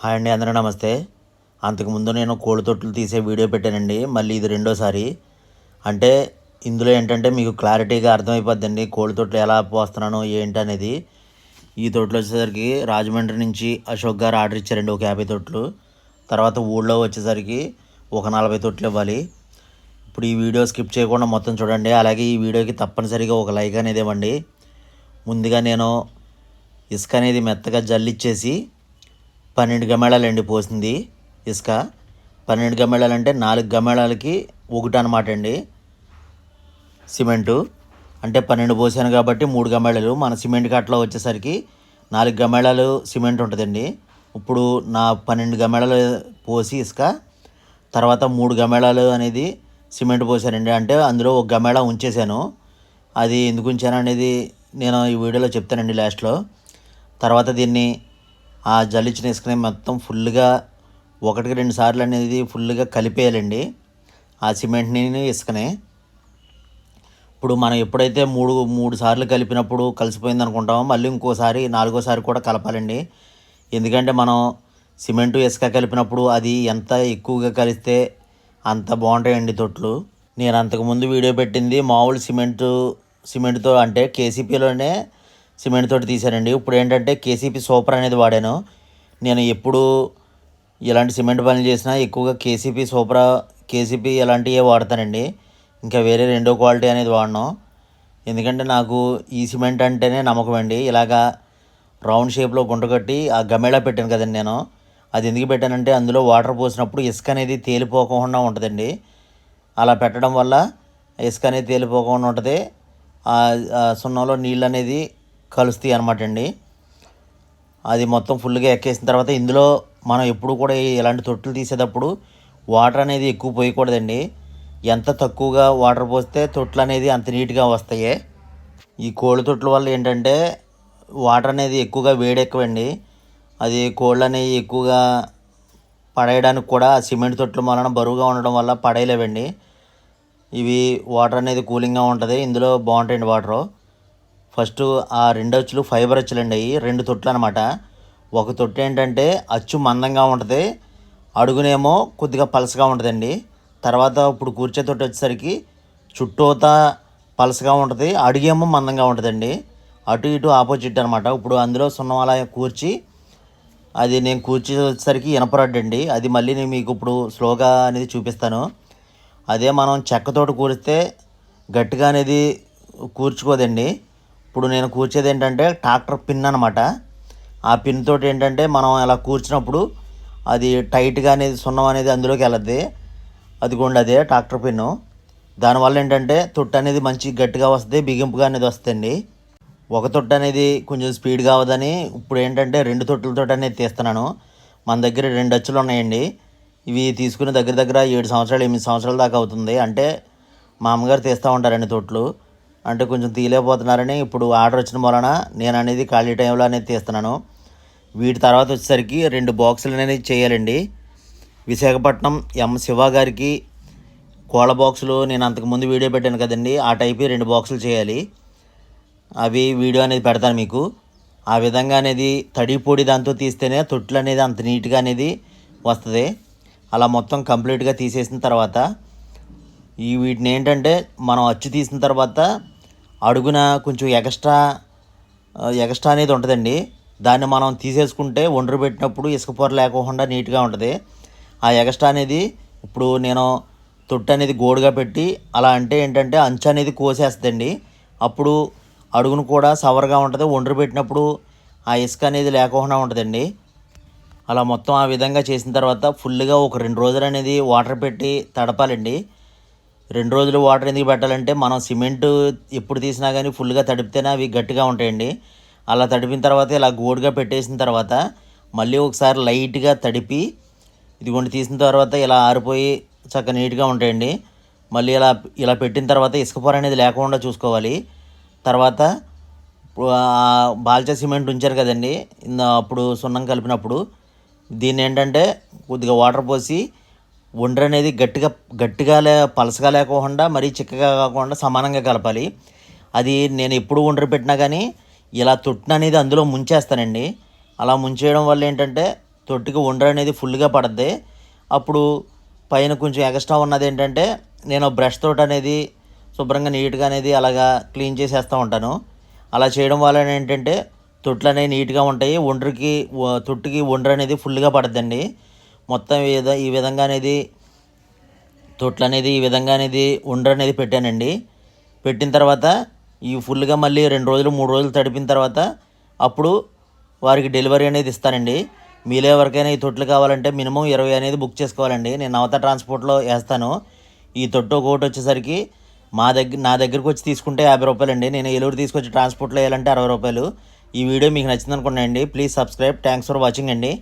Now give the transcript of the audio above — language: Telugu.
హాయ్ అండి అందరూ నమస్తే. అంతకుముందు నేను కోళ్ళ తొట్టులు తీసే వీడియో పెట్టానండి. మళ్ళీ ఇది రెండోసారి. అంటే ఇందులో ఏంటంటే మీకు క్లారిటీగా అర్థమైపోద్దండి కోళ్ళ తొట్లు ఎలా పోస్తున్నాను ఏంటి అనేది. ఈ తొట్లు వచ్చేసరికి రాజమండ్రి నుంచి అశోక్ గారు ఆర్డర్ ఇచ్చారండి ఒక యాభై తొట్లు. తర్వాత ఊళ్ళో వచ్చేసరికి ఒక నలభై తొట్లు ఇవ్వాలి. ఇప్పుడు ఈ వీడియో స్కిప్ చేయకుండా మొత్తం చూడండి. అలాగే ఈ వీడియోకి తప్పనిసరిగా ఒక లైక్ అనేది ఇవ్వండి. ముందుగా నేను ఇసుక అనేది మెత్తగా జల్లిచ్చేసి పన్నెండు గమేళాలండి పోసింది ఇసుక. పన్నెండు గమేళాలు అంటే నాలుగు గమేళాలకి ఒకటి అనమాట అండి సిమెంటు. అంటే పన్నెండు పోసాను కాబట్టి మూడు గమేళాలు. మన సిమెంట్ కట్టలో వచ్చేసరికి నాలుగు గమేళాలు సిమెంట్ ఉంటుందండి. ఇప్పుడు నా పన్నెండు గమేళాలు పోసి ఇసుక. తర్వాత మూడు గమేళాలు అనేది సిమెంట్ పోసానండి. అంటే అందులో ఒక గమేళా ఉంచేశాను. అది ఎందుకు ఉంచాను అనేది నేను ఈ వీడియోలో చెప్తానండి లాస్ట్లో. తర్వాత దీన్ని ఆ జల్లించిన ఇసుకని మొత్తం ఫుల్గా ఒకటికి రెండు సార్లు అనేది ఫుల్గా కలిపేయాలండి ఆ సిమెంట్ని ఇసుకని. ఇప్పుడు మనం ఎప్పుడైతే మూడు మూడు సార్లు కలిపినప్పుడు కలిసిపోయింది అనుకుంటామో మళ్ళీ ఇంకోసారి నాలుగోసారి కూడా కలపాలండి. ఎందుకంటే మనం సిమెంటు ఇసుక కలిపినప్పుడు అది ఎంత ఎక్కువగా కలిస్తే అంత బాగుంటాయండి తొట్లు. నేను అంతకుముందు వీడియో పెట్టింది మామూలు సిమెంటు సిమెంట్తో అంటే కేసీపీలోనే సిమెంట్ తోటి తీశానండి. ఇప్పుడు ఏంటంటే కేసీపీ సూపర్ అనేది వాడాను. నేను ఎప్పుడు ఇలాంటి సిమెంట్ పనులు చేసినా ఎక్కువగా కేసీపీ సూపర్ కేసీపీ ఇలాంటివే వాడతానండి. ఇంకా వేరే రెండో క్వాలిటీ అనేది వాడను. ఎందుకంటే నాకు ఈ సిమెంట్ అంటేనే నమ్మకం అండి. ఇలాగా రౌండ్ షేప్లో గుంట కట్టి ఆ గమేళా పెట్టాను కదండి నేను. అది ఎందుకు పెట్టానంటే అందులో వాటర్ పోసినప్పుడు ఇసుక అనేది తేలిపోకుండా ఉంటుందండి. అలా పెట్టడం వల్ల ఇసుక అనేది తేలిపోకుండా ఉంటుంది. ఆ సున్నంలో నీళ్ళు అనేది కలుస్తాయి అనమాట అండి. అది మొత్తం ఫుల్గా ఎక్కేసిన తర్వాత ఇందులో మనం ఎప్పుడు కూడా ఇలాంటి తొట్టులు తీసేటప్పుడు వాటర్ అనేది ఎక్కువ పోయకూడదండి. ఎంత తక్కువగా వాటర్ పోస్తే తొట్లు అనేది అంత నీట్గా వస్తాయి. ఈ కోళ్ళ తొట్ల వల్ల ఏంటంటే వాటర్ అనేది ఎక్కువగా వేడెక్కవండి. అది కోళ్ళు అనేవి ఎక్కువగా పడేయడానికి కూడా సిమెంట్ తొట్లు వలన బరువుగా ఉండడం వల్ల పడేయలేవండి. ఇవి వాటర్ అనేది కూలింగ్గా ఉంటుంది. ఇందులో బాగుంటాయండి వాటరు. ఫస్ట్ ఆ రెండు అచ్చులు ఫైబర్ అచ్చులు అండి అవి రెండు తొట్లు అనమాట ఒక తొట్టు ఏంటంటే అచ్చు మందంగా ఉంటుంది అడుగునేమో కొద్దిగా పలసగా ఉంటుందండి. తర్వాత ఇప్పుడు కూర్చే తొట్టు వచ్చేసరికి చుట్టూతా పలసగా ఉంటుంది అడుగేమో మందంగా ఉంటుందండి. అటు ఇటు ఆపోజిట్ అనమాట. ఇప్పుడు అందులో సున్నం అలా కూర్చి అది నేను కూర్చి వచ్చేసరికి ఇనపరడ్డు అండి. అది మళ్ళీ నేను మీకు ఇప్పుడు స్లోగా అనేది చూపిస్తాను. అదే మనం చెక్కతోటి కూరిస్తే గట్టిగా అనేది కూర్చుకోదండి. ఇప్పుడు నేను కూర్చేది ఏంటంటే ట్రాక్టర్ పిన్ అనమాట ఆ పిన్ తోటి ఏంటంటే మనం అలా కూర్చున్నప్పుడు అది టైట్గా అనేది సున్నం అనేది అందులోకి వెళ్ళద్ది. అదిగోండి అదే ట్రాక్టర్ పిన్ను. దానివల్ల ఏంటంటే తొట్టు అనేది మంచి గట్టిగా వస్తుంది బిగింపుగా అనేది వస్తుంది ఒక తొట్టు అనేది కొంచెం స్పీడ్గా అవ్వదని ఇప్పుడు ఏంటంటే రెండు తొట్టులతో అనేది తీస్తున్నాను. మన దగ్గర రెండు అచ్చులు ఉన్నాయండి. ఇవి తీసుకునే దగ్గర దగ్గర ఏడు సంవత్సరాలు ఎనిమిది సంవత్సరాల దాకా అవుతుంది. అంటే మా అమ్మగారు తీస్తూ ఉంటారండి తొట్లు. అంటే కొంచెం తీయలేకపోతున్నారని ఇప్పుడు ఆర్డర్ వచ్చిన వలన నేను అనేది ఖాళీ టైంలో అనేది తీస్తున్నాను. వీటి తర్వాత వచ్చేసరికి రెండు బాక్సులు అనేది చేయాలండి. విశాఖపట్నం ఎం శివ గారికి కోళ్ళ బాక్సులు నేను అంతకుముందు వీడియో పెట్టాను కదండి. ఆ టైప్ రెండు బాక్సులు చేయాలి. అవి వీడియో అనేది పెడతాను మీకు. ఆ విధంగా అనేది తడి పొడి దాంతో తీస్తేనే తొట్లు అనేది అంత నీట్గా అనేది వస్తుంది. అలా మొత్తం కంప్లీట్గా తీసేసిన తర్వాత ఈ వీటిని ఏంటంటే మనం అచ్చు తీసిన తర్వాత అడుగున కొంచెం ఎగస్ట్రా ఎగస్ట్రా అనేది ఉంటుందండి. దాన్ని మనం తీసేసుకుంటే ఒండ్రు పెట్టినప్పుడు ఇసుక పొర లేకుండా నీట్గా ఉంటుంది. ఆ ఎగస్ట్రా అనేది ఇప్పుడు నేను తొట్టు అనేది గోడుగా పెట్టి అలా అంటే ఏంటంటే అంచు అనేది కోసేస్తుందండి. అప్పుడు అడుగును కూడా సవర్గా ఉంటుంది. ఒండ్రు పెట్టినప్పుడు ఆ ఇసుక అనేది లేకుండా ఉంటుందండి. అలా మొత్తం ఆ విధంగా చేసిన తర్వాత ఫుల్గా ఒక రెండు రోజులు అనేది వాటర్ పెట్టి తడపాలండి. రెండు రోజులు వాటర్ ఎందుకు పెట్టాలంటే మనం సిమెంట్ ఎప్పుడు తీసినా కానీ ఫుల్గా తడిపితేనే అవి గట్టిగా ఉంటాయండి. అలా తడిపిన తర్వాత ఇలా గోడుగా పెట్టేసిన తర్వాత మళ్ళీ ఒకసారి లైట్గా తడిపి ఇదిగోండి తీసిన తర్వాత ఇలా ఆరిపోయి చక్కగా నీట్గా ఉంటాయండి. మళ్ళీ ఇలా ఇలా పెట్టిన తర్వాత ఇసుక పొర అనేది లేకుండా చూసుకోవాలి. తర్వాత బాల్చా సిమెంట్ ఉంచారు కదండి. అప్పుడు సున్నం కలిపినప్పుడు దీన్ని ఏంటంటే కొద్దిగా వాటర్ పోసి ఒండ్ర అనేది గట్టిగా గట్టిగా లే పలసగా లేకుండా మరీ చిక్కగా కాకుండా సమానంగా కలపాలి. అది నేను ఎప్పుడు ఒండ్ర పెట్టినా కానీ ఇలా తొట్టిన అనేది అందులో ముంచేస్తానండి. అలా ముంచేయడం వల్ల ఏంటంటే తొట్టికి ఉండర అనేది ఫుల్గా పడద్ది. అప్పుడు పైన కొంచెం ఎక్స్ట్రా ఉన్నది ఏంటంటే నేను బ్రష్ తోటి అనేది శుభ్రంగా నీట్గా అనేది అలాగా క్లీన్ చేసేస్తూ ఉంటాను. అలా చేయడం వల్ల ఏంటంటే తొట్లు అనేవి నీట్గా ఉంటాయి ఒండ్రికి తొట్టికి ఒండ్ర అనేది ఫుల్గా పడద్దండి. మొత్తం ఈ ఈ విధంగా అనేది తొట్లు అనేది ఈ విధంగా అనేది ఉండరు అనేది పెట్టానండి. పెట్టిన తర్వాత ఈ ఫుల్గా మళ్ళీ రెండు రోజులు మూడు రోజులు తడిపిన తర్వాత అప్పుడు వారికి డెలివరీ అనేది ఇస్తానండి. మీలో ఎవరికైనా ఈ తొట్లు కావాలంటే మినిమం ఇరవై అనేది బుక్ చేసుకోవాలండి. నేను నవత ట్రాన్స్పోర్ట్లో వేస్తాను. ఈ తొట్టు ఒకటి వచ్చేసరికి మా దగ్గర నా దగ్గరకు వచ్చి తీసుకుంటే యాభై రూపాయలండి. నేను ఏలూరు తీసుకొచ్చి ట్రాన్స్పోర్ట్లో వేయాలంటే అరవై రూపాయలు. ఈ వీడియో మీకు నచ్చిందనుకున్నాయండి please subscribe. Thanks for watching అండి.